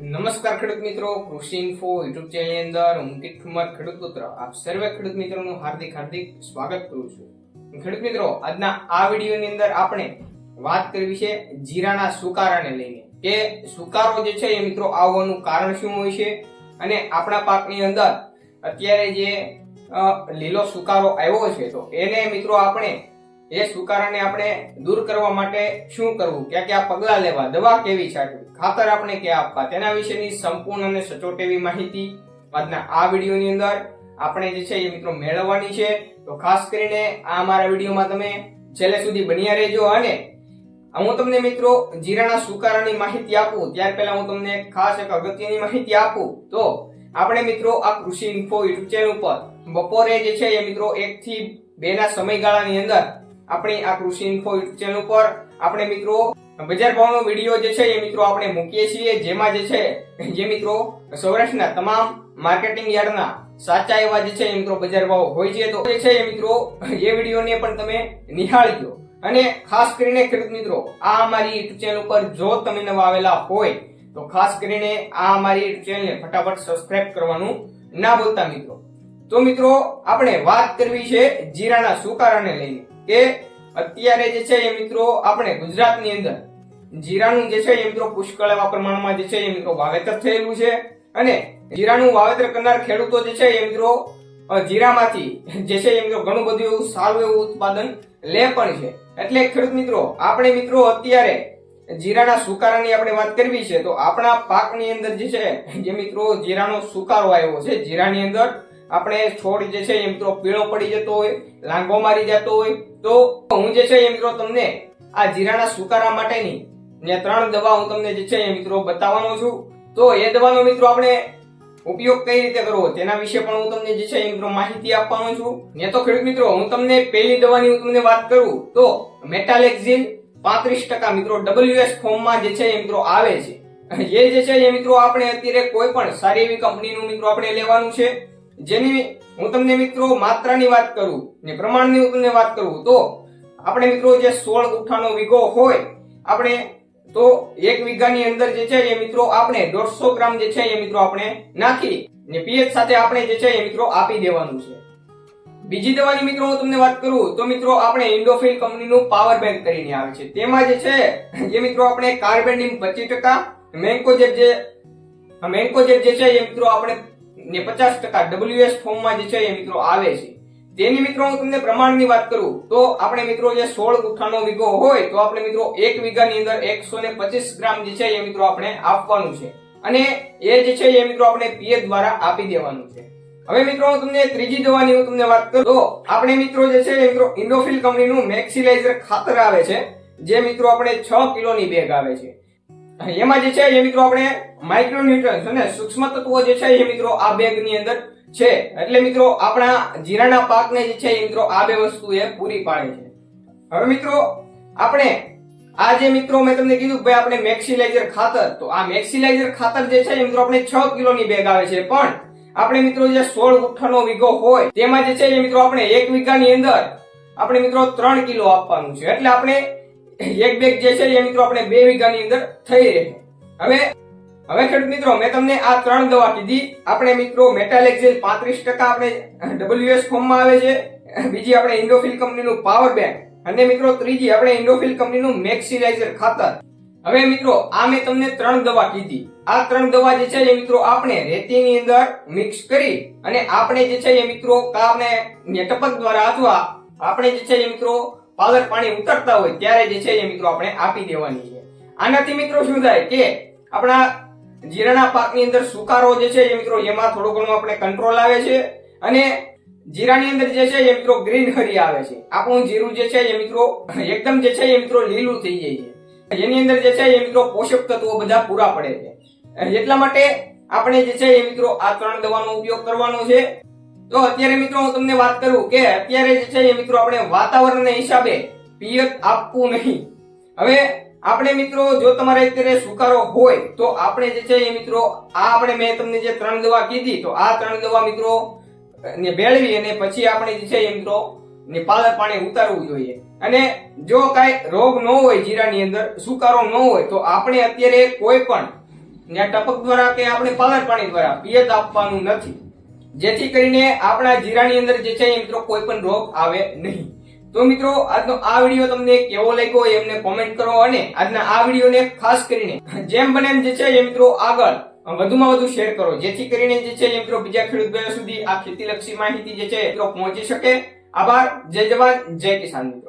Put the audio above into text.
નમસ્કાર ખેડૂત મિત્રો, કૃષિ ઇન્ફો યુટ્યુબ ચેનલની અંદર હું ઠુમર ખેડૂત પુત્ર. આપ સર્વે ખેડૂત મિત્રોનું હાર્દિક હાર્દિક સ્વાગત કરું છું. ખેડૂત મિત્રો, આજના આ વિડીયોની અંદર આપણે વાત કરવી છે જીરાના સુકારાને લઈને. કે સુકારો જે છે એ મિત્રો આવવાનું કારણ શું હોય છે અને આપણા પાકની અંદર અત્યારે જે લીલો સુકારો આવ્યો છે, તો એને મિત્રો આપણે એ સુકારાને આપણે દૂર કરવા માટે શું કરવું? ક્યાં ક્યાં પગલાં લેવા? દવા કેવી છાંટવી? ખાતર આપણે ક્યાં આપવા? તેના વિશેની સંપૂર્ણ અને સચોટ એવી માહિતી આજના આ વિડીયોની અંદર આપણે જે છે એ મિત્રો મેળવવાની છે. તો ખાસ કરીને આ અમારા વિડીયોમાં તમે છેલ્લે સુધી બન્યા રહેજો અને હું તમને મિત્રો જીરાના સુકારાની માહિતી આપું. ત્યાર પહેલા હું તમને ખાસ એક અગત્યની માહિતી આપું. તો આપણે મિત્રો આ કૃષિ ઇન્ફો યુટ્યુબ ચેનલ ઉપર બપોરે જે છે એ મિત્રો એક થી બે ના સમયગાળાની અંદર આપણી આ કૃષિ ઇન્ફો ચેનલ ઉપર આપણે મિત્રો બજાર ભાવનો વીડિયો જે છે એ મિત્રો આપણે મૂકીએ છીએ, જેમાં જે છે, જે મિત્રો સૌરાષ્ટ્રના તમામ માર્કેટિંગ યાર્ડના સાચા એવા જે છે એ મિત્રો બજાર ભાવ હોય છે, તો એ છે એ મિત્રો, એ વિડીયોને પણ તમે નિહાળજો. અને ખાસ કરીને ખેડૂત મિત્રો, આ અમારી યુટ્યુબ ચેનલ ઉપર જો તમે નવા આવેલા હોય, તો ખાસ કરીને આ અમારી યુટ્યુબ ચેનલને ફટાફટ સબસ્ક્રાઇબ કરવાનું ના ભૂલતા મિત્રો. તો મિત્રો, આપણે વાત કરવી છે જીરાના સુકારાને લઈને. કે અત્યારે જે છે એ મિત્રો આપણે ગુજરાતની અંદર જીરાનું જે છે એ મિત્રો પુષ્કળ એવા પ્રમાણમાં જે છે એ મિત્રો વાવેતર થયેલું છે અને જીરાનું વાવેતર કરનાર ખેડૂતો જે છે એ મિત્રો જીરામાંથી જે છે એ મિત્રો ઘણું બધું એવું સારું એવું ઉત્પાદન લે પણ છે. એટલે ખેડૂત મિત્રો, આપણે મિત્રો અત્યારે જીરાના સુકારાની આપણે વાત કરવી છે, તો આપણા પાકની અંદર જે છે જે મિત્રો જીરાનો સુકારો આવ્યો છે, જીરાની અંદર આપણે છોડ જે છે એ મિત્રો પીળો પડી જતો હોય લાંગો મારી જતો હોય, તો હું જે છે એ મિત્રો તમને આ જીરાના સુકારા માટેની ને ત્રણ દવા હું તમને જે છે એ મિત્રો બતાવવાનો છું. તો એ દવાનો મિત્રો આપણે ઉપયોગ કઈ રીતે કરવો તેના વિશે પણ હું તમને જે છે એ મિત્રો માહિતી આપવાનો છું. ને તો ખેડૂત મિત્રો, હું તમને પહેલી દવાની હું તમને વાત કરું, તો મેટાલેક્ઝિન પાંત્રીસ ટકા મિત્રો ડબલ્યુએસ ફોર્મમાં જે છે એ મિત્રો આવે છે. એ જે છે એ મિત્રો આપણે અત્યારે કોઈ પણ સારી એવી કંપનીનું મિત્રો આપણે લેવાનું છે. જેની હું તમને મિત્રો માત્રાની વાત કરું ને પ્રમાણની હું તમને વાત કરું, તો આપણે મિત્રો જે સોળ ગુઠ્ઠાનો વીઘો હોય, આપણે તો એક વીઘાની અંદર જે છે એ મિત્રો આપણે દોઢસો ગ્રામ જે છે એ મિત્રો આપણે નાખી ને પીએચ સાથે આપણે જે છે એ મિત્રો આપી દેવાનું છે. બીજી દવાની મિત્રો હું તમને વાત કરું, તો મિત્રો આપણે ઇન્ડોફિલ કંપનીનું પાવર બેંક કરીને આવે છે. તેમાં જે છે, એ મિત્રો આપણે કાર્બેન્ડિન પચીસ ટકા, મેન્કોજેબ જે મેન્કોજેબ જે છે એ મિત્રો આપણે ને પચાસ ટકા ડબલ્યુએસ ફોર્મમાં જે છે એ મિત્રો આવે છે. તેની મિત્રો હું તમને પ્રમાણની વાત કરું, તો આપણે મિત્રો જે સોળ ગુઠ્ઠાનો વીઘો હોય, તો આપણે મિત્રો એક વીઘાની અંદર એકસો ને પચીસ ગ્રામ જે છે એ મિત્રો આપણે આપવાનું છે. અને એ જે છે એ મિત્રો આપણે પીએચ દ્વારા આપી દેવાનું છે. હવે મિત્રો હું તમને ત્રીજી દવાની હું તમને વાત કરું, તો આપણે મિત્રો જે છે એ મિત્રો ઇન્ડોફિલ કંપનીનું મેક્સિલાઇઝર ખાતર આવે છે, જે મિત્રો આપણે છ કિલોની બેગ આવે છે. એમાં જે છે એ મિત્રો આપણે માઇક્રોન્યુટ્રન્સ અને સૂક્ષ્મ તત્વો જે છે એ મિત્રો આ બેગની અંદર છે. એટલે મિત્રો આપણા જીરાના પાકને જે છે એ મિત્રો આ બે વસ્તુ એ પૂરી પાડે છે. હવે મિત્રો આપણે આ જે મિત્રો મેં તમને કીધું ભાઈ આપણે મેક્સિલાઇઝર ખાતર, તો આ મેક્સિલાઇઝર ખાતર જે છે એ મિત્રો આપણે છ કિલોની બેગ આવે છે. પણ આપણે મિત્રો જે સોળ ગુઠ્ઠાનો વીઘો હોય, તેમાં જે છે એ મિત્રો આપણે એક વીઘાની અંદર આપણે મિત્રો ત્રણ કિલો આપવાનું છે. એટલે આપણે એક બેગ જે છે એ મિત્રો આપણે બે વીઘાની અંદર થઈ રહે હવે હવે ખેડૂત મિત્રો, મેં તમને આ ત્રણ દવા કીધી. આપણે મિત્રો મેટાલેક્ઝિલ પાંત્રીસ ટકા આપણે ડબલ્યુએસ ફોર્મમાં આવે છે. બીજી આપણે ઇન્ડોફિલ કંપનીનું પાવર બેંક અને મિત્રો ત્રીજી આપણે ઇન્ડોફિલ કંપનીનું મેક્સિલાઇઝર ખાતર. હવે મિત્રો, આ મેં તમને ત્રણ દવા કીધી. આ ત્રણ દવા જે છે એ મિત્રો આપણે રેતીની અંદર મિક્સ કરી અને આપણે જે છે એ મિત્રો કામને ને ટપક દ્વારા અથવા આપણે જે છે એ મિત્રો પાલર પાણી ઉતરતા હોય ત્યારે જે છે એ મિત્રો આપણે આપી દેવાની છે. આનાથી મિત્રો શું થાય કે આપણા જીરાના પાકની અંદર સુકારો જે છે એ મિત્રો એમાં થોડો ઘણો આપણે કંટ્રોલ આવે છે અને જીરાની અંદર જે છે એ મિત્રો ગ્રીન હરી આવે છે. આપણું જીરું જે છે એ મિત્રો એકદમ જે છે એ મિત્રો લીલું થઈ જાય છે. એની અંદર જે છે એ મિત્રો પોષક તત્વો બધા પૂરા પડે છે. એટલા માટે આપણે જે છે એ મિત્રો આ ત્રણ દવાનો ઉપયોગ કરવાનો છે. તો અત્યારે મિત્રો હું તમને વાત કરું કે અત્યારે જે છે એ મિત્રો આપણે વાતાવરણના હિસાબે પિયત આપવું નહીં. હવે આપણે મિત્રો જો તમારે અત્યારે સુકારો હોય તો આપણે જે છે એ મિત્રો, આ આપણે મેં તમને જે ત્રણ દવા કીધી, તો આ ત્રણ દવા મિત્રો ને ભેળવી અને પછી આપણે જે છે એ મિત્રો ને પાલર પાણી ઉતારવું જોઈએ. અને જો કાંઈ રોગ ન હોય જીરાની અંદર, સુકારો ન હોય, તો આપણે અત્યારે કોઈ પણ ત્યાં ટપક દ્વારા કે આપણે પાલર પાણી દ્વારા પિયત આપવાનું નથી. જેથી કરીને આપણા જીરાની અંદર જે છે મિત્રો કોઈ પણ રોગ આવે નહીં. તો મિત્રો, આજનો આ વીડિયો તમને કેવો લાગ્યો એમને કોમેન્ટ કરો અને આજના આ વિડીયોને ખાસ કરીને જેમ બને એમ જે છે એ મિત્રો આગળ વધુમાં વધુ શેર કરો. જેથી કરીને જે છે મિત્રો બીજા ખેડૂત ભાઈઓ સુધી આ ખેતીલક્ષી માહિતી જે છે મિત્રો પહોંચી શકે. આભાર. જય જવાન. જય કિસાન મિત્રો.